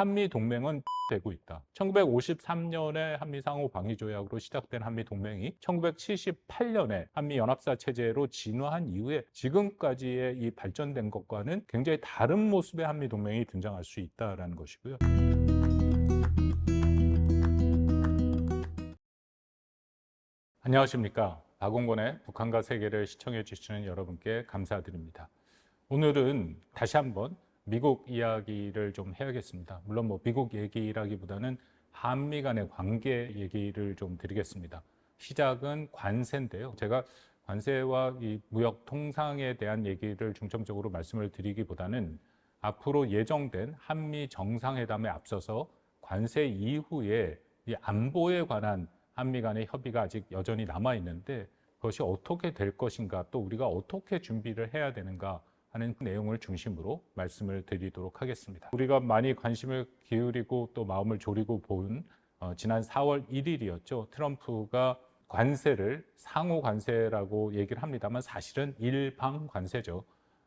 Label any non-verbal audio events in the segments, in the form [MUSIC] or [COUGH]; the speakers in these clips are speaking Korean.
한미 동맹은 되고 있다. 1953년에 한미 상호 방위 조약으로 시작된 한미 동맹이 1978년에 한미 연합사 체제로 진화한 이후에 지금까지의 이 발전된 것과는 굉장히 다른 모습의 한미 동맹이 등장할 수 있다라는 것이고요. 안녕하십니까. 박원권의 북한과 세계를 시청해 주시는 여러분께 감사드립니다. 오늘은 다시 한번 미국 이야기를 좀 해야겠습니다. 물론 뭐 미국 얘기라기보다는 한미 간의 관계 얘기를 좀 드리겠습니다. 시작은 관세인데요. 제가 관세와 이 무역 통상에 대한 얘기를 중점적으로 말씀을 드리기보다는 앞으로 예정된 한미 정상회담에 앞서서 관세 이후에 이 안보에 관한 한미 간의 협의가 아직 여전히 남아 있는데 그것이 어떻게 될 것인가 또 우리가 어떻게 준비를 해야 되는가 하는 내용을 중심으로 말씀을 드리도록 하겠습니다. 우리가 많이 관심을 기울이고 또 마음을 졸이고 본 어, 지난 4월 1일이었죠. 트럼프가 관세를 상호 관세라고 얘기를 합니다만 사실은 일방 관세죠.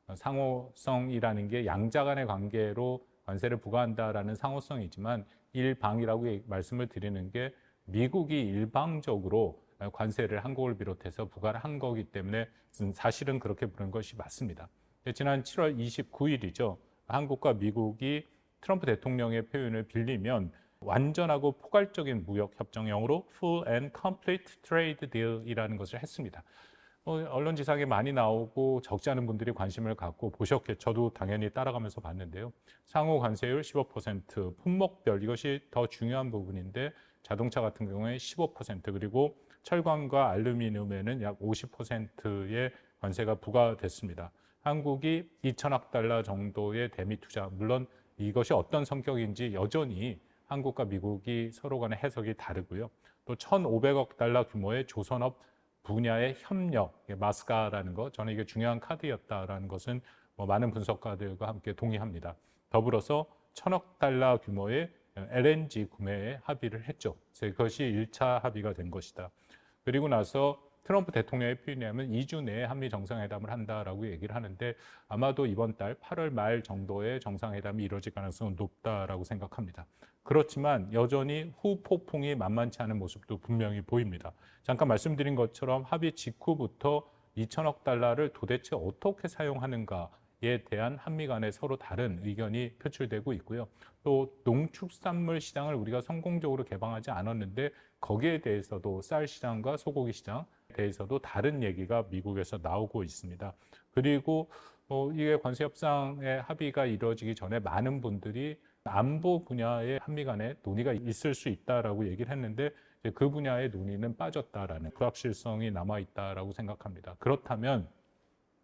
어, 상호성이라는 게 양자 간의 관계로 관세를 부과한다라는 상호성이지만 일방이라고 말씀을 드리는 게 미국이 일방적으로 관세를 한국을 비롯해서 부과를 한 거기 때문에 사실은 그렇게 부른 것이 맞습니다. 지난 7월 29일이죠. 한국과 미국이 트럼프 대통령의 표현을 빌리면 완전하고 포괄적인 무역 협정 영어로 Full and Complete Trade Deal이라는 것을 했습니다. 어, 언론 지상에 많이 나오고 적지 않은 분들이 관심을 갖고 보셨겠죠. 저도 당연히 따라가면서 봤는데요. 상호 관세율 15%, 품목별 이것이 더 중요한 부분인데 자동차 같은 경우에 15% 그리고 철광과 알루미늄에는 약 50%의 관세가 부과됐습니다. 한국이 2천억 달러 정도의 대미 투자, 물론 이것이 어떤 성격인지 여전히 한국과 미국이 서로 간의 해석이 다르고요. 또 1,500억 달러 규모의 조선업 분야의 협력, 마스카라는 거, 저는 이게 중요한 카드였다라는 것은 뭐 많은 분석가들과 함께 동의합니다. 더불어서 천억 달러 규모의 LNG 구매에 합의를 했죠. 그것이 1차 합의가 된 것이다. 그리고 나서 트럼프 대통령의 표현이하면 2주 내에 한미 정상회담을 한다라고 얘기를 하는데 아마도 이번 달 8월 말 정도에 정상회담이 이루어질 가능성은 높다라고 생각합니다. 그렇지만 여전히 후폭풍이 만만치 않은 모습도 분명히 보입니다. 잠깐 말씀드린 것처럼 합의 직후부터 2천억 달러를 도대체 어떻게 사용하는가 에 대한 한미 간의 서로 다른 의견이 표출되고 있고요. 또 농축산물 시장을 우리가 성공적으로 개방하지 않았는데 거기에 대해서도 쌀 시장과 소고기 시장 대해서도 다른 얘기가 미국에서 나오고 있습니다. 그리고 뭐 이게 관세 협상의 합의가 이루어지기 전에 많은 분들이 안보 분야의 한미 간에 논의가 있을 수 있다라고 얘기를 했는데 그 분야의 논의는 빠졌다라는 불확실성이 남아 있다라고 생각합니다. 그렇다면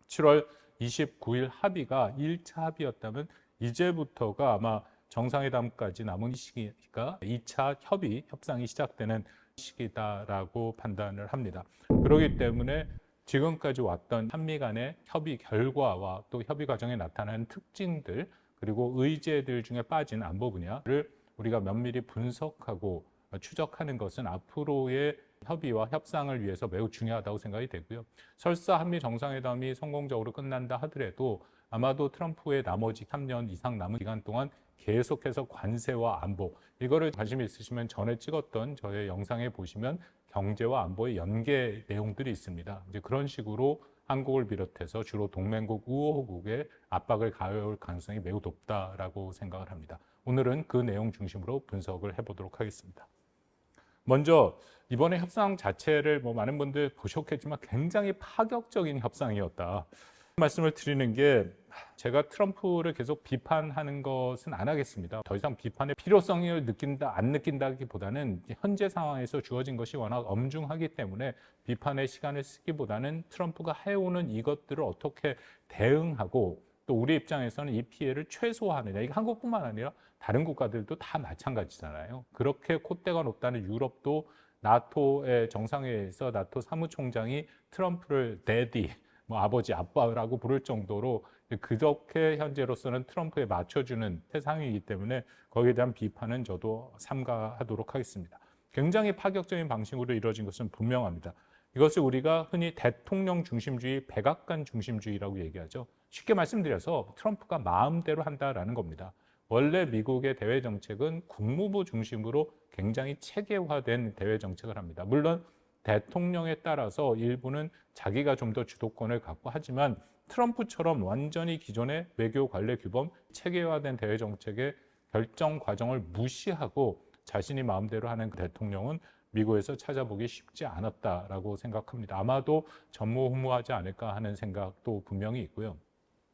7월 29일 합의가 1차 합의였다면 이제부터가 아마 정상회담까지 남은 시기가 2차 협의 협상이 시작되는 시기다라고 판단을 합니다. 그렇기 때문에 지금까지 왔던 한미 간의 협의 결과와 또 협의 과정에 나타나는 특징들 그리고 의제들 중에 빠진 안보 분야를 우리가 면밀히 분석하고 추적하는 것은 앞으로의 협의와 협상을 위해서 매우 중요하다고 생각이 되고요. 설사 한미 정상회담이 성공적으로 끝난다 하더라도 아마도 트럼프의 나머지 3년 이상 남은 기간 동안 계속해서 관세와 안보 이거를 관심 있으시면 전에 찍었던 저의 영상에 보시면 경제와 안보의 연계 내용들이 있습니다. 이제 그런 식으로 한국을 비롯해서 주로 동맹국 우호국에 압박을 가해올 가능성이 매우 높다라고 생각을 합니다. 오늘은 그 내용 중심으로 분석을 해보도록 하겠습니다. 먼저 이번에 협상 자체를 뭐 많은 분들 보셨겠지만 굉장히 파격적인 협상이었다. 말씀을 드리는 게 제가 트럼프를 계속 비판하는 것은 안 하겠습니다. 더 이상 비판의 필요성을 느낀다 안 느낀다기보다는 현재 상황에서 주어진 것이 워낙 엄중하기 때문에 비판의 시간을 쓰기보다는 트럼프가 해오는 이것들을 어떻게 대응하고 또 우리 입장에서는 이 피해를 최소화하느냐 이게 한국뿐만 아니라 다른 국가들도 다 마찬가지잖아요. 그렇게 콧대가 높다는 유럽도 나토의 정상회의에서 나토 사무총장이 트럼프를 데디 뭐 아버지 아빠라고 부를 정도로 그렇게 현재로서는 트럼프에 맞춰주는 세상이기 때문에 거기에 대한 비판은 저도 삼가하도록 하겠습니다. 굉장히 파격적인 방식으로 이루어진 것은 분명합니다. 이것을 우리가 흔히 대통령 중심주의, 백악관 중심주의라고 얘기하죠. 쉽게 말씀드려서 트럼프가 마음대로 한다라는 겁니다. 원래 미국의 대외 정책은 국무부 중심으로 굉장히 체계화된 대외 정책을 합니다. 물론 대통령에 따라서 일부는 자기가 좀 더 주도권을 갖고 하지만 트럼프처럼 완전히 기존의 외교 관례 규범 체계화된 대외 정책의 결정 과정을 무시하고 자신이 마음대로 하는 그 대통령은 미국에서 찾아보기 쉽지 않았다라고 생각합니다. 아마도 전무후무하지 않을까 하는 생각도 분명히 있고요.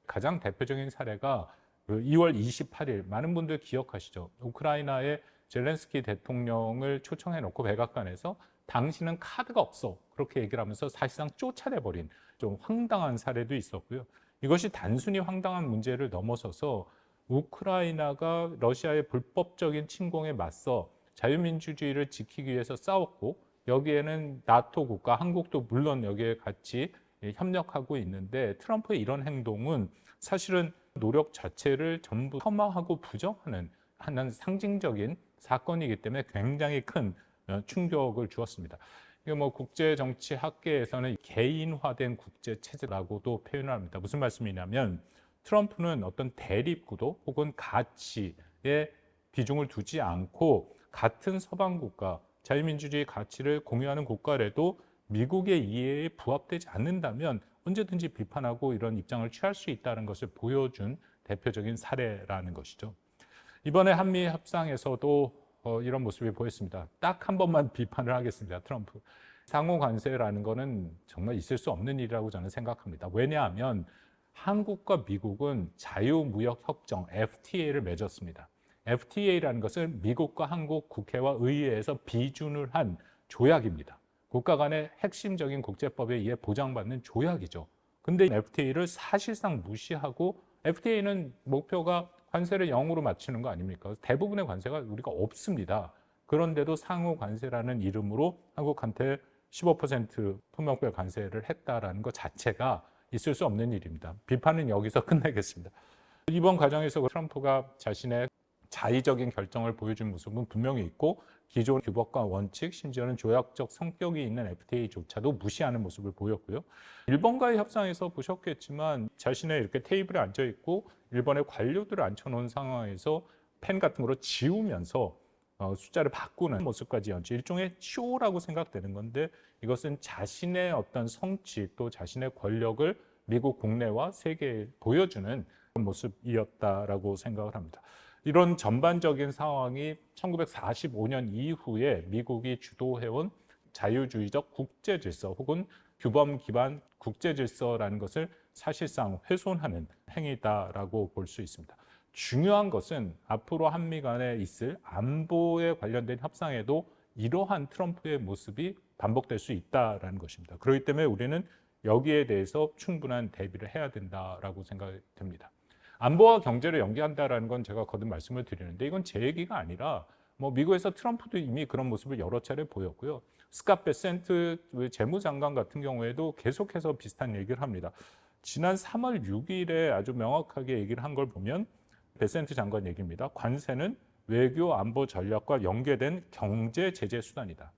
가장 대표적인 사례가 그 2월 28일 많은 분들 기억하시죠? 우크라이나의 젤렌스키 대통령을 초청해 놓고 백악관에서 당신은 카드가 없어 그렇게 얘기를 하면서 사실상 쫓아내 버린 좀 황당한 사례도 있었고요. 이것이 단순히 황당한 문제를 넘어서서 우크라이나가 러시아의 불법적인 침공에 맞서 자유민주주의를 지키기 위해서 싸웠고 여기에는 나토 국가 한국도 물론 여기에 같이 협력하고 있는데 트럼프의 이런 행동은 사실은 노력 자체를 전부 폄하하고 부정하는 하는 상징적인 사건이기 때문에 굉장히 큰 어, 충격을 주었습니다. 이게 뭐 국제 정치 학계에서는 개인화된 국제 체제라고도 표현을 합니다. 무슨 말씀이냐면 트럼프는 어떤 대립 구도 혹은 가치에 비중을 두지 않고 같은 서방 국가 자유민주주의 가치를 공유하는 국가라도 미국의 이해에 부합되지 않는다면 언제든지 비판하고 이런 입장을 취할 수 있다는 것을 보여준 대표적인 사례라는 것이죠. 이번에 한미 협상에서도 어, 이런 모습이 보였습니다. 딱 한 번만 비판을 하겠습니다. 트럼프. 상호 관세라는 것은 정말 있을 수 없는 일이라고 저는 생각합니다. 왜냐하면 한국과 미국은 자유무역협정 FTA를 맺었습니다. FTA라는 것은 미국과 한국 국회와 의회에서 비준을 한 조약입니다. 국가 간의 핵심적인 국제법에 의해 보장받는 조약이죠. 근데 FTA를 사실상 무시하고 FTA는 목표가 관세를 0으로 맞추는 거 아닙니까? 대부분의 관세가 우리가 없습니다. 그런데도 상호 관세라는 이름으로 한국한테 15% 품목별 관세를 했다라는 것 자체가 있을 수 없는 일입니다. 비판은 여기서 [LAUGHS] 끝내겠습니다. 이번 과정에서 트럼프가 자신의 자의적인 결정을 보여준 모습은 분명히 있고 기존 규범과 원칙, 심지어는 조약적 성격이 있는 FTA조차도 무시하는 모습을 보였고요. 일본과의 협상에서 보셨겠지만 자신의 이렇게 테이블에 앉아 있고 일본의 관료들을 앉혀놓은 상황에서 펜 같은 거로 지우면서 어, 숫자를 바꾸는 모습까지 연지 일종의 쇼라고 생각되는 건데 이것은 자신의 어떤 성취 또 자신의 권력을 미국 국내와 세계에 보여주는 모습이었다라고 생각을 합니다. 이런 전반적인 상황이 1945년 이후에 미국이 주도해온 자유주의적 국제 질서 혹은 규범 기반 국제 질서라는 것을 사실상 훼손하는 행위다라고 볼 수 있습니다. 중요한 것은 앞으로 한미 간에 있을 안보에 관련된 협상에도 이러한 트럼프의 모습이 반복될 수 있다라는 것입니다. 그렇기 때문에 우리는 여기에 대해서 충분한 대비를 해야 된다라고 생각이 듭니다. 안보와 경제를 연계한다라는 건 제가 거듭 말씀을 드리는데 이건 제 얘기가 아니라 뭐 미국에서 트럼프도 이미 그런 모습을 여러 차례 보였고요. 스캇 베센트 재무장관 같은 경우에도 계속해서 비슷한 얘기를 합니다. 지난 3월 6일에 아주 명확하게 얘기를 한 걸 보면 베센트 장관 얘기입니다. 관세는 외교 안보 전략과 연계된 경제 제재 수단이다.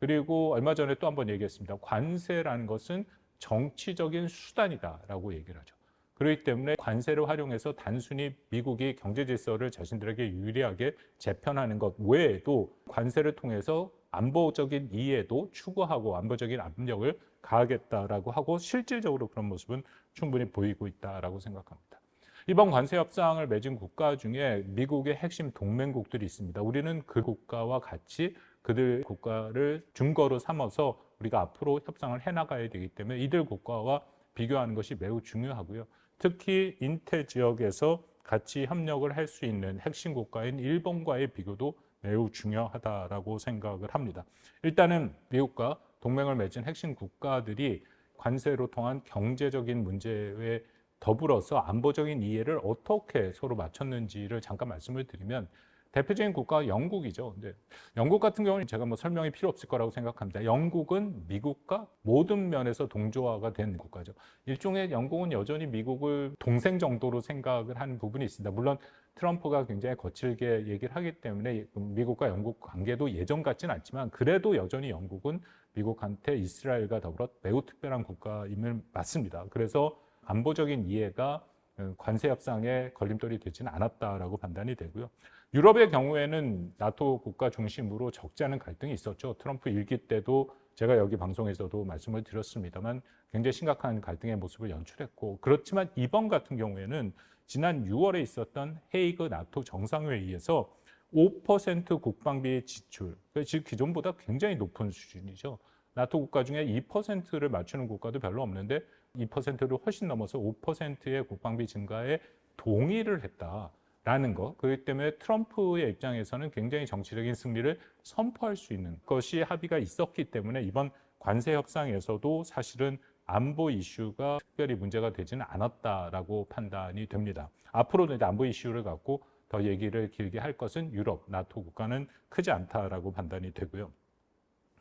그리고 얼마 전에 또 한 번 얘기했습니다. 관세라는 것은 정치적인 수단이다라고 얘기를 하죠. 그렇기 때문에 관세를 활용해서 단순히 미국이 경제 질서를 자신들에게 유리하게 재편하는 것 외에도 관세를 통해서 안보적인 이해도 추구하고 안보적인 압력을 가하겠다라고 하고 실질적으로 그런 모습은 충분히 보이고 있다라고 생각합니다. 이번 관세 협상을 맺은 국가 중에 미국의 핵심 동맹국들이 있습니다. 우리는 그 국가와 같이 그들 국가를 증거로 삼아서 우리가 앞으로 협상을 해나가야 되기 때문에 이들 국가와 비교하는 것이 매우 중요하고요. 특히 인태 지역에서 같이 협력을 할 수 있는 핵심 국가인 일본과의 비교도 매우 중요하다라고 생각을 합니다. 일단은 미국과 동맹을 맺은 핵심 국가들이 관세로 통한 경제적인 문제에 더불어서 안보적인 이해를 어떻게 서로 맞췄는지를 잠깐 말씀을 드리면 대표적인 국가가 영국이죠. 근데 영국 같은 경우는 제가 뭐 설명이 필요 없을 거라고 생각합니다. 영국은 미국과 모든 면에서 동조화가 된 국가죠. 일종의 영국은 여전히 미국을 동생 정도로 생각을 하는 부분이 있습니다. 물론 트럼프가 굉장히 거칠게 얘기를 하기 때문에 미국과 영국 관계도 예전 같지는 않지만 그래도 여전히 영국은 미국한테 이스라엘과 더불어 매우 특별한 국가임을 맞습니다. 그래서 안보적인 이해가 어, 관세 협상에 걸림돌이 되지는 않았다라고 판단이 되고요. 유럽의 경우에는 나토 국가 중심으로 적지 않은 갈등이 있었죠. 트럼프 일기 때도 제가 여기 방송에서도 말씀을 드렸습니다만 굉장히 심각한 갈등의 모습을 연출했고 그렇지만 이번 같은 경우에는 지난 6월에 있었던 헤이그 나토 정상회의에서 5% 국방비 지출, 즉 기존보다 굉장히 높은 수준이죠. 나토 국가 중에 2%를 맞추는 국가도 별로 없는데 2%를 훨씬 넘어서 5%의 국방비 증가에 동의를 했다 라는 것. 그렇기 때문에 트럼프의 입장에서는 굉장히 정치적인 승리를 선포할 수 있는 것이 합의가 있었기 때문에 이번 관세 협상에서도 사실은 안보 이슈가 특별히 문제가 되지는 않았다라고 판단이 됩니다. 앞으로도 이제 안보 이슈를 갖고 더 얘기를 길게 할 것은 유럽, 나토 국가는 크지 않다라고 판단이 되고요.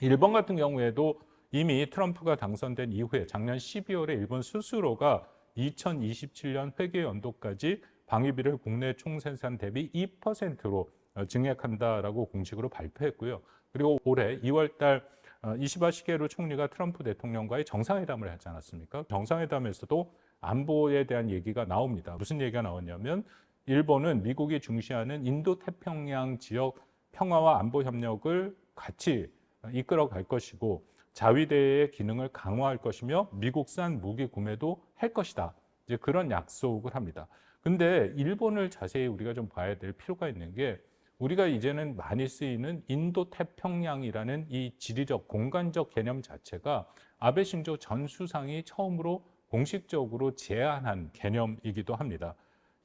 일본 같은 경우에도 이미 트럼프가 당선된 이후에 작년 12월에 일본 스스로가 2027년 회계 연도까지 방위비를 국내 총생산 대비 2%로 증액한다라고 공식으로 발표했고요. 그리고 올해 2월 달 어, 이시바 시게루 총리가 트럼프 대통령과의 정상회담을 하지 않았습니까? 정상회담에서도 안보에 대한 얘기가 나옵니다. 무슨 얘기가 나왔냐면 일본은 미국이 중시하는 인도 태평양 지역 평화와 안보 협력을 같이 이끌어 갈 것이고 자위대의 기능을 강화할 것이며 미국산 무기 구매도 할 것이다. 이제 그런 약속을 합니다. 근데 일본을 자세히 우리가 좀 봐야 될 필요가 있는 게 우리가 이제는 많이 쓰이는 인도 태평양이라는 이 지리적 공간적 개념 자체가 아베 신조 전 수상이 처음으로 공식적으로 제안한 개념이기도 합니다.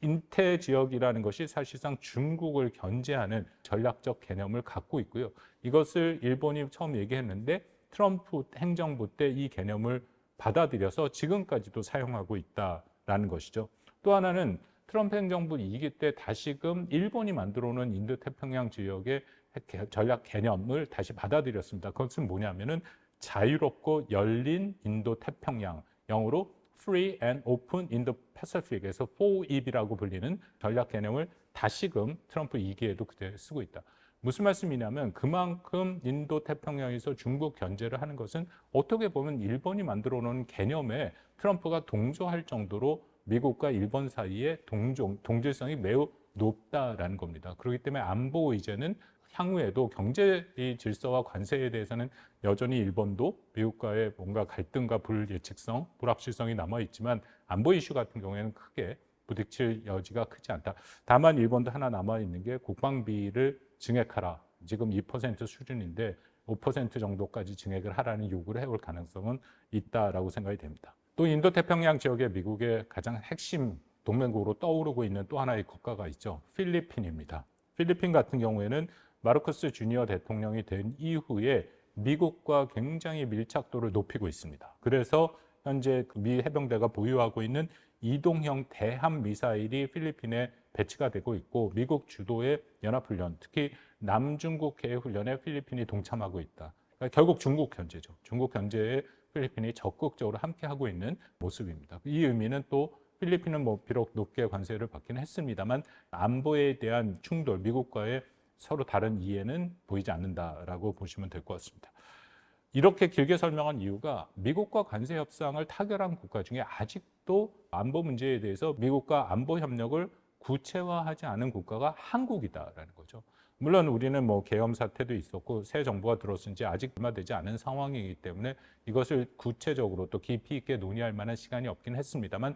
인태 지역이라는 것이 사실상 중국을 견제하는 전략적 개념을 갖고 있고요. 이것을 일본이 처음 얘기했는데 트럼프 행정부 때 이 개념을 받아들여서 지금까지도 사용하고 있다라는 것이죠. 또 하나는 트럼프 행정부 2기 때 다시금 일본이 만들어 놓은 인도 태평양 지역의 전략 개념을 다시 받아들였습니다. 그것은 뭐냐면은 자유롭고 열린 인도 태평양 영어로 Free and Open in the Pacific에서 4입이라고 불리는 전략 개념을 다시금 트럼프 2기에도 그때 쓰고 있다. 무슨 말씀이냐면 그만큼 인도 태평양에서 중국 견제를 하는 것은 어떻게 보면 일본이 만들어 놓은 개념에 트럼프가 동조할 정도로 미국과 일본 사이의 동종, 동질성이 매우 높다라는 겁니다. 그렇기 때문에 안보 의제는 향후에도 경제 질서와 관세에 대해서는 여전히 일본도 미국과의 뭔가 갈등과 불예측성, 불확실성이 남아 있지만 안보 이슈 같은 경우에는 크게 부딪힐 여지가 크지 않다. 다만 일본도 하나 남아 있는 게 국방비를 증액하라. 지금 2% 수준인데 5% 정도까지 증액을 하라는 요구를 해올 가능성은 있다라고 생각이 됩니다. 또 인도 태평양 지역의 미국의 가장 핵심 동맹국으로 떠오르고 있는 또 하나의 국가가 있죠. 필리핀입니다. 필리핀 같은 경우에는 마르코스 주니어 대통령이 된 이후에 미국과 굉장히 밀착도를 높이고 있습니다. 그래서 현재 그미 해병대가 보유하고 있는 이동형 대함 미사일이 필리핀에 배치가 되고 있고 미국 주도의 연합훈련, 특히 남중국해 훈련에 필리핀이 동참하고 있다. 그러니까 결국 중국 견제죠. 중국 견제에 필리핀이 적극적으로 함께하고 있는 모습입니다. 이 의미는 또 필리핀은 뭐 비록 높게 관세를 받기는 했습니다만 안보에 대한 충돌, 미국과의 서로 다른 이해는 보이지 않는다라고 보시면 될 것 같습니다. 이렇게 길게 설명한 이유가 미국과 관세 협상을 타결한 국가 중에 아직도 안보 문제에 대해서 미국과 안보 협력을 구체화하지 않은 국가가 한국이다라는 거죠. 물론 우리는 뭐 계엄 사태도 있었고 새 정부가 들어선 지 아직 얼마 되지 않은 상황이기 때문에 이것을 구체적으로 또 깊이 있게 논의할 만한 시간이 없긴 했습니다만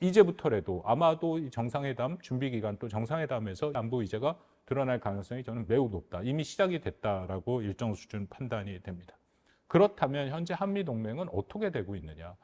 이제부터라도 아마도 정상회담 준비 기간 또 정상회담에서 안보 의제가 드러날 가능성이 저는 매우 높다. 이미 시작이 됐다라고 일정 수준 판단이 됩니다. 그렇다면 현재 한미 동맹은 어떻게 되고 있느냐?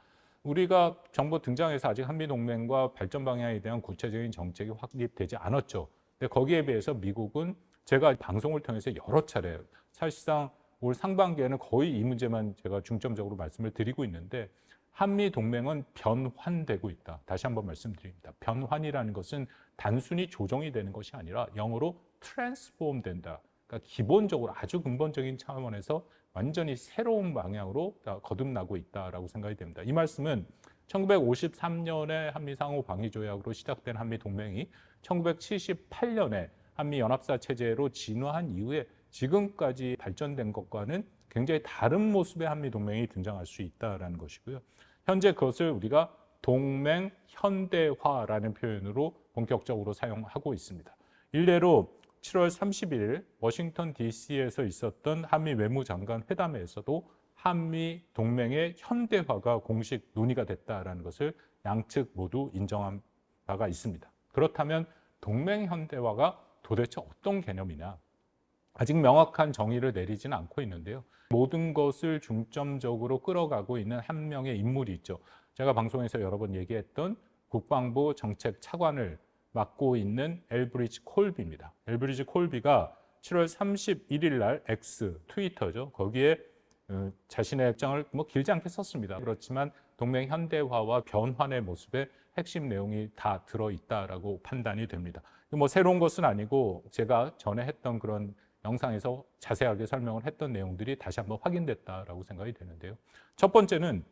우리가 정부 등장해서 아직 한미 동맹과 발전 방향에 대한 구체적인 정책이 확립되지 않았죠. 근데 거기에 비해서 미국은 제가 방송을 통해서 여러 차례 사실상 올 상반기에는 거의 이 문제만 제가 중점적으로 말씀을 드리고 있는데 한미 동맹은 변환되고 있다. 다시 한번 말씀드립니다. 변환이라는 것은 단순히 조정이 되는 것이 아니라 영어로 transform 된다. 그러니까 기본적으로 아주 근본적인 차원에서 완전히 새로운 방향으로 거듭나고 있다라고 생각이 됩니다. 이 말씀은 1953년에 한미 상호 방위 조약으로 시작된 한미 동맹이 1978년에 한미 연합사 체제로 진화한 이후에 지금까지 발전된 것과는 굉장히 다른 모습의 한미 동맹이 등장할 수 있다라는 것이고요. 현재 그것을 우리가 동맹 현대화라는 표현으로 본격적으로 사용하고 있습니다. 일례로 7월 31일 워싱턴 DC에서 있었던 한미 외무장관 회담에서도 한미 동맹의 현대화가 공식 논의가 됐다라는 것을 양측 모두 인정한 바가 있습니다. 그렇다면 동맹 현대화가 도대체 어떤 개념이냐? 아직 명확한 정의를 내리지는 않고 있는데요. 모든 것을 중점적으로 끌어가고 있는 한 명의 인물이 있죠. 제가 방송에서 여러 번 얘기했던 국방부 정책 차관을 맡고 있는 엘브리지 콜비입니다. 엘브리지 콜비가 7월 31일 날 X 트위터죠. 거기에 어, 자신의 입장을 뭐 길지 않게 썼습니다. 그렇지만 동맹 현대화와 변환의 모습에 핵심 내용이 다 들어 있다라고 판단이 됩니다. 뭐 새로운 것은 아니고 제가 전에 했던 그런 영상에서 자세하게 설명을 했던 내용들이 다시 한번 확인됐다라고 생각이 되는데요. 첫 번째는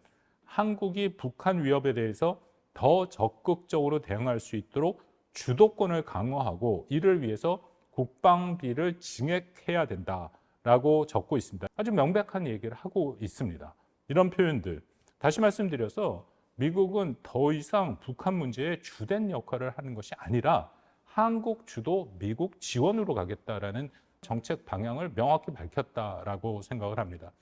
한국이 북한 위협에 대해서 더 적극적으로 대응할 수 있도록 주도권을 강화하고 이를 위해서 국방비를 증액해야 된다라고 적고 있습니다. 아주 명백한 얘기를 하고 있습니다. 이런 표현들 다시 말씀드려서 미국은 더 이상 북한 문제에 주된 역할을 하는 것이 아니라 한국 주도 미국 지원으로 가겠다라는 정책 방향을 명확히 밝혔다라고 생각을 합니다.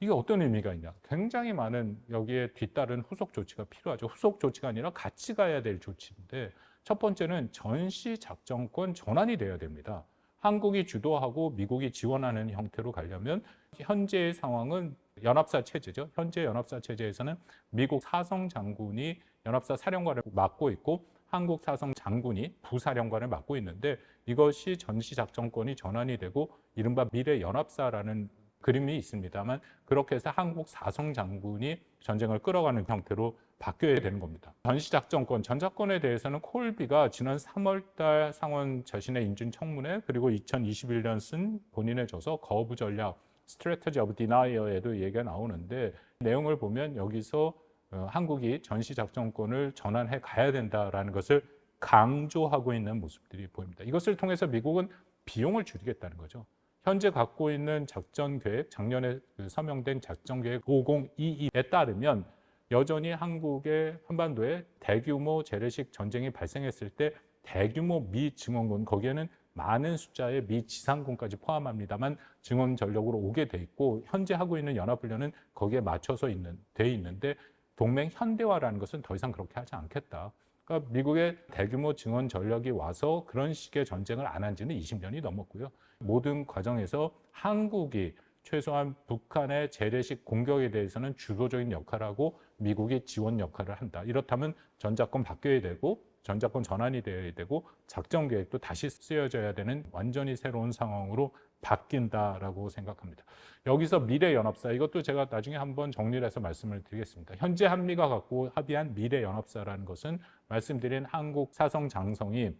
이게 어떤 의미가 있냐? 굉장히 많은 여기에 뒤따른 후속 조치가 필요하죠. 후속 조치가 아니라 같이 가야 될 조치인데 첫 번째는 전시 작전권 전환이 돼야 됩니다. 한국이 주도하고 미국이 지원하는 형태로 가려면 현재의 상황은 연합사 체제죠. 현재 연합사 체제에서는 미국 사성 장군이 연합사 사령관을 맡고 있고 한국 사성 장군이 부사령관을 맡고 있는데 이것이 전시 작전권이 전환이 되고 이른바 미래 연합사라는 그림이 있습니다만 그렇게 해서 한국 사성 장군이 전쟁을 끌어가는 형태로 바뀌어야 되는 겁니다. 전시작전권, 전작권에 대해서는 콜비가 지난 3월달 상원 자신의 인준 청문회 그리고 2021년 쓴 본인의 저서 거부 전략 Strategy of Denial에도 얘기가 나오는데 내용을 보면 여기서 어, 한국이 전시 작전권을 전환해 가야 된다라는 것을 강조하고 있는 모습들이 보입니다. 이것을 통해서 미국은 비용을 줄이겠다는 거죠. 현재 갖고 있는 작전 계획, 작년에 그 서명된 작전 계획 5022에 따르면 여전히 한국의 한반도에 대규모 재래식 전쟁이 발생했을 때 대규모 미 증원군 거기에는 많은 숫자의 미 지상군까지 포함합니다만 증원 전력으로 오게 돼 있고 현재 하고 있는 연합 훈련은 거기에 맞춰서 있는 돼 있는데 동맹 현대화라는 것은 더 이상 그렇게 하지 않겠다. 그러니까 미국의 대규모 증원 전력이 와서 그런 식의 전쟁을 안 한 지는 20년이 넘었고요. 모든 과정에서 한국이 최소한 북한의 재래식 공격에 대해서는 주도적인 역할을 하고 미국이 지원 역할을 한다. 이렇다면 전작권 바뀌어야 되고 전작권 전환이 되어야 되고 작전 계획도 다시 쓰여져야 되는 완전히 새로운 상황으로 바뀐다라고 생각합니다. 여기서 미래 연합사 이것도 제가 나중에 한번 정리를 해서 말씀을 드리겠습니다. 현재 한미가 갖고 합의한 미래 연합사라는 것은 말씀드린 한국 사성 장성이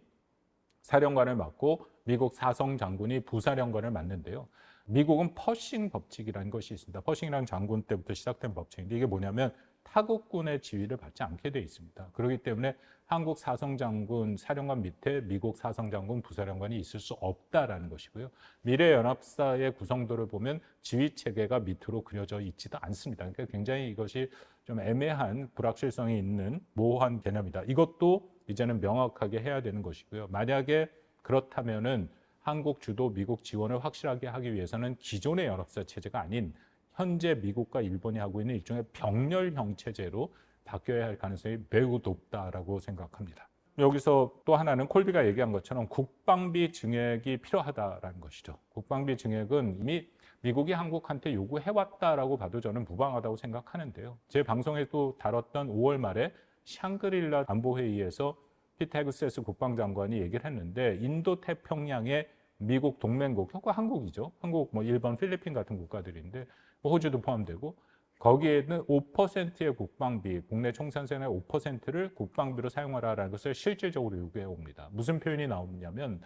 사령관을 맡고 미국 사성 장군이 부사령관을 맡는데요. 미국은 퍼싱 법칙이라는 것이 있습니다. 퍼싱이라는 장군 때부터 시작된 법칙인데 이게 뭐냐면 타국군의 지위를 받지 않게 돼 있습니다. 그렇기 때문에 한국 사성장군 사령관 밑에 미국 사성장군 부사령관이 있을 수 없다라는 것이고요. 미래연합사의 구성도를 보면 지휘 체계가 밑으로 그려져 있지도 않습니다. 그러니까 굉장히 이것이 좀 애매한 불확실성이 있는 모호한 개념이다. 이것도 이제는 명확하게 해야 되는 것이고요. 만약에 그렇다면은 한국 주도 미국 지원을 확실하게 하기 위해서는 기존의 연합사 체제가 아닌 현재 미국과 일본이 하고 있는 일종의 병렬형 체제로 바뀌어야 할 가능성이 매우 높다라고 생각합니다. 여기서 또 하나는 콜비가 얘기한 것처럼 국방비 증액이 필요하다라는 것이죠. 국방비 증액은 이미 미국이 한국한테 요구해왔다라고 봐도 저는 무방하다고 생각하는데요. 제 방송에도 다뤘던 5월 말에 샹그릴라 안보회의에서 피트 헤그세스 국방장관이 얘기를 했는데 인도 태평양의 미국 동맹국, 한국이죠. 한국, 뭐 일본, 필리핀 같은 국가들인데 뭐 호주도 포함되고 거기에는 5%의 국방비, 국내 총산생의 5%를 국방비로 사용하라는 것을 실질적으로 요구해 옵니다. 무슨 표현이 나오냐면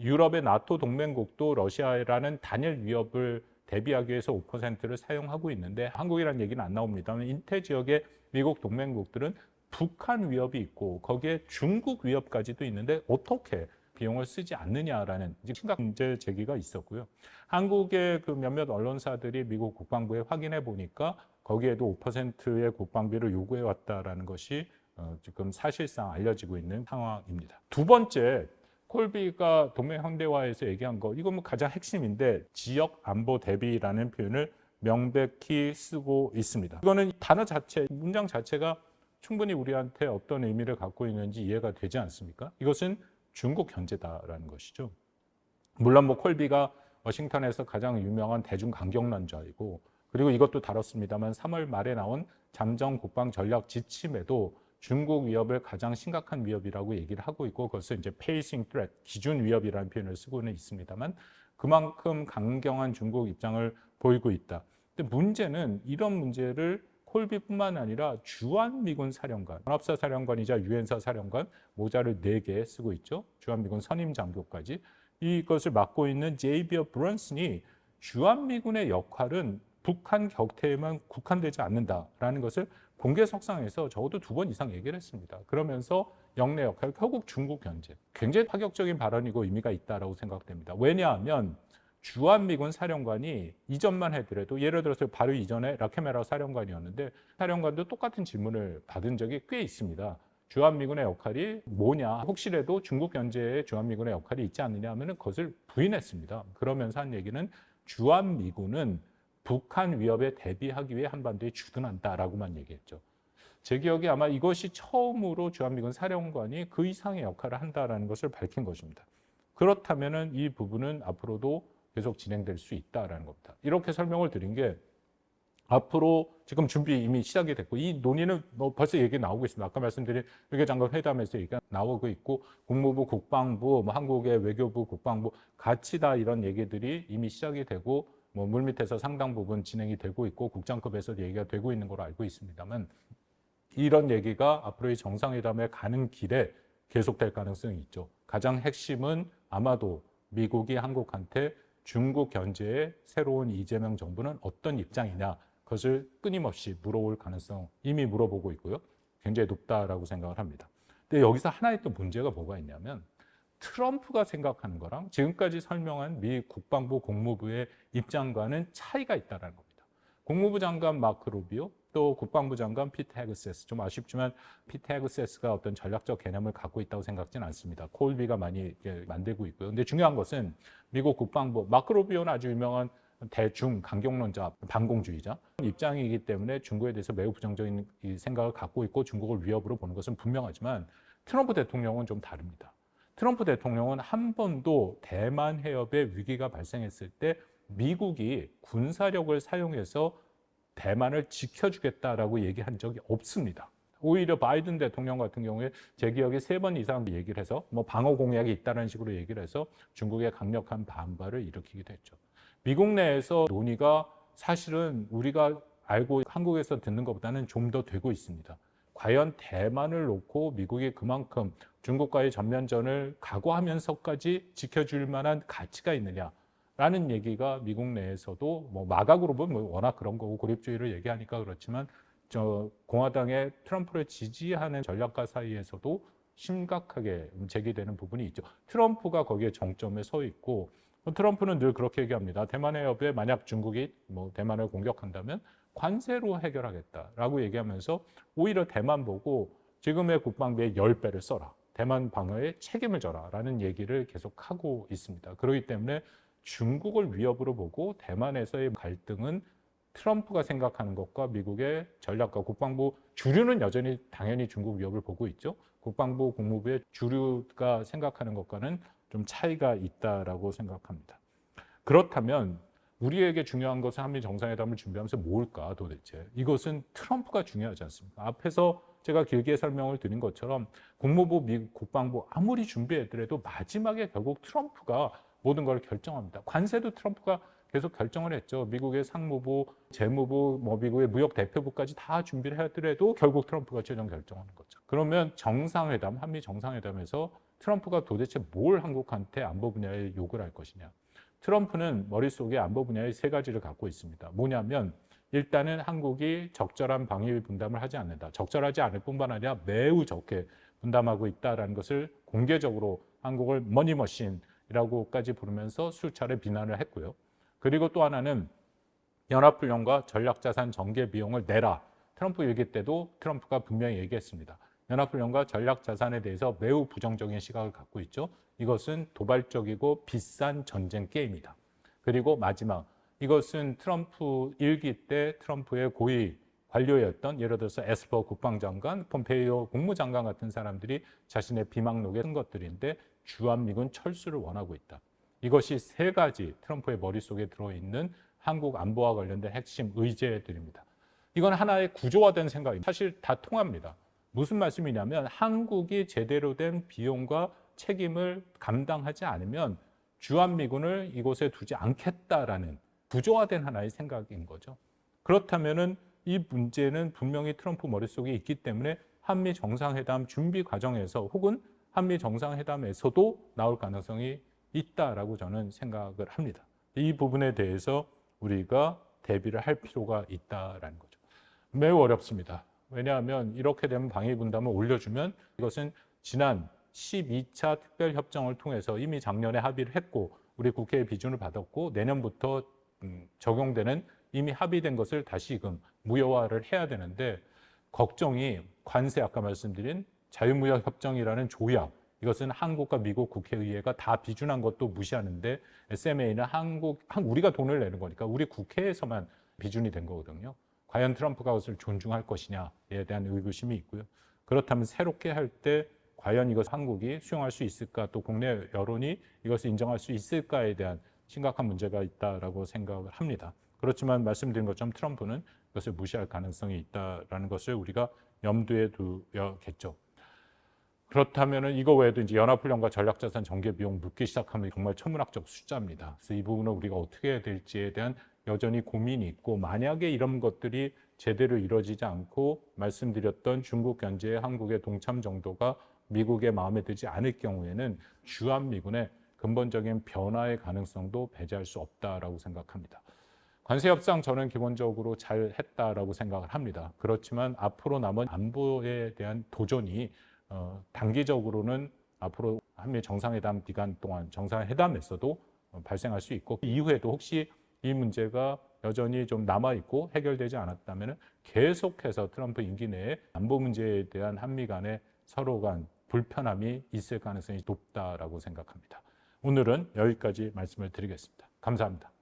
유럽의 나토 동맹국도 러시아라는 단일 위협을 대비하기 위해서 5%를 사용하고 있는데 한국이라는 얘기는 안 나옵니다만 인태 지역의 미국 동맹국들은 북한 위협이 있고 거기에 중국 위협까지도 있는데 어떻게 비용을 쓰지 않느냐라는 심각 문제 제기가 있었고요. 한국의 그 몇몇 언론사들이 미국 국방부에 확인해 보니까 거기에도 5%의 국방비를 요구해 왔다라는 것이 어, 지금 사실상 알려지고 있는 상황입니다. 두 번째, 콜비가 동맹 현대화에서 얘기한 거 이건 뭐 가장 핵심인데 지역 안보 대비라는 표현을 명백히 쓰고 있습니다. 이거는 단어 자체, 문장 자체가 충분히 우리한테 어떤 의미를 갖고 있는지 이해가 되지 않습니까? 이것은 중국 견제다라는 것이죠. 물론 뭐 콜비가 워싱턴에서 가장 유명한 대중 강경론자이고 그리고 이것도 다뤘습니다만 3월 말에 나온 잠정 국방 전략 지침에도 중국 위협을 가장 심각한 위협이라고 얘기를 하고 있고 그것을 이제 pacing threat 기준 위협이라는 표현을 쓰고는 있습니다만 그만큼 강경한 중국 입장을 보이고 있다. 근데 문제는 이런 문제를 콜비뿐만 아니라 주한미군 사령관, 연합사 사령관이자 유엔사 사령관 모자를 네개 쓰고 있죠. 주한미군 선임 장교까지 이것을 맡고 있는 제이비어 브런슨이 주한미군의 역할은 북한 격퇴에만 국한되지 않는다라는 것을 공개석상에서 적어도 두 번 이상 얘기를 했습니다. 그러면서 영내 역할, 결국 중국 견제. 굉장히 파격적인 발언이고 의미가 있다라고 생각됩니다. 왜냐하면 주한미군 사령관이 이전만 해더라도 예를 들어서 바로 이전에 라케메라 사령관이었는데 사령관도 똑같은 질문을 받은 적이 꽤 있습니다. 주한미군의 역할이 뭐냐? 혹시라도 중국 견제에 주한미군의 역할이 있지 않느냐 하면 그것을 부인했습니다. 그러면서 한 얘기는 주한미군은 북한 위협에 대비하기 위해 한반도에 주둔한다라고만 얘기했죠. 제 기억에 아마 이것이 처음으로 주한미군 사령관이 그 이상의 역할을 한다라는 것을 밝힌 것입니다. 그렇다면은 이 부분은 앞으로도 계속 진행될 수 있다라는 겁니다. 이렇게 설명을 드린 게 앞으로 지금 준비 이미 시작이 됐고 이 논의는 뭐 벌써 얘기 나오고 있습니다. 아까 말씀드린 외교장관 회담에서 얘기가 나오고 있고 국무부, 국방부, 뭐 한국의 외교부, 국방부 같이 다 이런 얘기들이 이미 시작이 되고 뭐 물밑에서 상당 부분 진행이 되고 있고 국장급에서 얘기가 되고 있는 걸로 알고 있습니다만 이런 얘기가 앞으로의 정상회담에 가는 길에 계속될 가능성이 있죠. 가장 핵심은 아마도 미국이 한국한테 중국 견제에 새로운 이재명 정부는 어떤 입장이냐 그것을 끊임없이 물어올 가능성 이미 물어보고 있고요. 굉장히 높다라고 생각을 합니다. 근데 여기서 하나의 또 문제가 뭐가 있냐면 트럼프가 생각하는 거랑 지금까지 설명한 미 국방부 국무부의 입장과는 차이가 있다는 겁니다. 국무부 장관 마크 루비오 또 국방부 장관 피트 헤그세스 좀 아쉽지만 피트 헤그세스가 어떤 전략적 개념을 갖고 있다고 생각지는 않습니다. 콜비가 많이 만들고 있고요. 근데 중요한 것은 미국 국방부 마크 루비오는 아주 유명한 대중 강경론자, 반공주의자 입장이기 때문에 중국에 대해서 매우 부정적인 생각을 갖고 있고 중국을 위협으로 보는 것은 분명하지만 트럼프 대통령은 좀 다릅니다. 트럼프 대통령은 한 번도 대만 해협에 위기가 발생했을 때 미국이 군사력을 사용해서 대만을 지켜주겠다라고 얘기한 적이 없습니다. 오히려 바이든 대통령 같은 경우에 제 기억에 세 번 이상 얘기를 해서 뭐 방어 공약이 있다는 식으로 얘기를 해서 중국의 강력한 반발을 일으키기도 했죠. 미국 내에서 논의가 사실은 우리가 알고 한국에서 듣는 것보다는 좀 더 되고 있습니다. 과연 대만을 놓고 미국이 그만큼 중국과의 전면전을 각오하면서까지 지켜줄 만한 가치가 있느냐 라는 얘기가 미국 내에서도 뭐 마각으로 보면 뭐 워낙 그런 거고 고립주의를 얘기하니까 그렇지만 저 공화당의 트럼프를 지지하는 전략가 사이에서도 심각하게 제기되는 부분이 있죠. 트럼프가 거기에 정점에 서 있고 트럼프는 늘 그렇게 얘기합니다. 대만 해협에 만약 중국이 뭐 대만을 공격한다면 관세로 해결하겠다라고 얘기하면서 오히려 대만 보고 지금의 국방비의 10배를 써라. 대만 방어에 책임을 져라라는 얘기를 계속 하고 있습니다. 그렇기 때문에 중국을 위협으로 보고 대만에서의 갈등은 트럼프가 생각하는 것과 미국의 전략과 국방부 주류는 여전히 당연히 중국 위협을 보고 있죠. 국방부 국무부의 주류가 생각하는 것과는 좀 차이가 있다라고 생각합니다. 그렇다면 우리에게 중요한 것은 한미 정상회담을 준비하면서 뭘까 도대체? 이것은 트럼프가 중요하지 않습니까? 앞에서 제가 길게 설명을 드린 것처럼 국무부, 미국 국방부 아무리 준비했더라도 마지막에 결국 트럼프가 모든 걸 결정합니다. 관세도 트럼프가 계속 결정을 했죠. 미국의 상무부, 재무부, 뭐 미국의 무역 대표부까지 다 준비를 하더라도 결국 트럼프가 최종 결정하는 거죠. 그러면 정상회담, 한미 정상회담에서 트럼프가 도대체 뭘 한국한테 안보 분야에 요구를 할 것이냐. 트럼프는 머릿속에 안보 분야의 세 가지를 갖고 있습니다. 뭐냐면 일단은 한국이 적절한 방위 분담을 하지 않는다. 적절하지 않을 뿐만 아니라 매우 적게 분담하고 있다라는 것을 공개적으로 한국을 머니머신 이라고까지 부르면서 수차례 비난을 했고요. 그리고 또 하나는 연합훈련과 전략자산 전개 비용을 내라. 트럼프 얘기 때도 트럼프가 분명히 얘기했습니다. 연합훈련과 전략자산에 대해서 매우 부정적인 시각을 갖고 있죠. 이것은 도발적이고 비싼 전쟁 게임이다. 그리고 마지막 이것은 트럼프 일기 때 트럼프의 고위 관료였던 예를 들어서 에스퍼 국방장관, 폼페이오 국무장관 같은 사람들이 자신의 비망록에 쓴 것들인데 주한미군 철수를 원하고 있다. 이것이 세 가지 트럼프의 머릿속에 들어있는 한국 안보와 관련된 핵심 의제들입니다. 이건 하나의 구조화된 생각입니다. 사실 다 통합니다. 무슨 말씀이냐면 한국이 제대로 된 비용과 책임을 감당하지 않으면 주한미군을 이곳에 두지 않겠다라는 구조화된 하나의 생각인 거죠. 그렇다면은 이 문제는 분명히 트럼프 머릿속에 있기 때문에 한미 정상회담 준비 과정에서 혹은 한미 정상회담에서도 나올 가능성이 있다라고 저는 생각을 합니다. 이 부분에 대해서 우리가 대비를 할 필요가 있다라는 거죠. 매우 어렵습니다. 왜냐하면 이렇게 되면 방위 분담을 올려주면 이것은 지난 12차 특별 협정을 통해서 이미 작년에 합의를 했고 우리 국회의 비준을 받았고 내년부터 음, 적용되는 이미 합의된 것을 다시금 무효화를 해야 되는데 걱정이 관세 아까 말씀드린 자유무역 협정이라는 조약 이것은 한국과 미국 국회의회가 다 비준한 것도 무시하는데 SMA는 한국 우리가 돈을 내는 거니까 우리 국회에서만 비준이 된 거거든요. 과연 트럼프가 그것을 존중할 것이냐에 대한 의구심이 있고요. 그렇다면 새롭게 할 때 과연 이것 한국이 수용할 수 있을까 또 국내 여론이 이것을 인정할 수 있을까에 대한 심각한 문제가 있다라고 생각을 합니다. 그렇지만 말씀드린 것처럼 트럼프는 이것을 무시할 가능성이 있다라는 것을 우리가 염두에 두야겠죠. 그렇다면 이거 외에도 이제 연합훈련과 전략자산 전개 비용 묻기 시작하면 정말 천문학적 숫자입니다. 그래서 이 부분을 우리가 어떻게 해야 될지에 대한 여전히 고민이 있고 만약에 이런 것들이 제대로 이루어지지 않고 말씀드렸던 중국 견제의 한국의 동참 정도가 미국의 마음에 들지 않을 경우에는 주한미군의 근본적인 변화의 가능성도 배제할 수 없다라고 생각합니다. 관세 협상 저는 기본적으로 잘 했다라고 생각을 합니다. 그렇지만 앞으로 남은 안보에 대한 도전이 어, 단기적으로는 앞으로 한미 정상회담 기간 동안 정상회담에서도 어, 발생할 수 있고 그 이후에도 혹시 이 문제가 여전히 좀 남아 있고 해결되지 않았다면 계속해서 트럼프 임기 내에 안보 문제에 대한 한미 간의 서로 간 불편함이 있을 가능성이 높다라고 생각합니다. 오늘은 여기까지 말씀을 드리겠습니다. 감사합니다.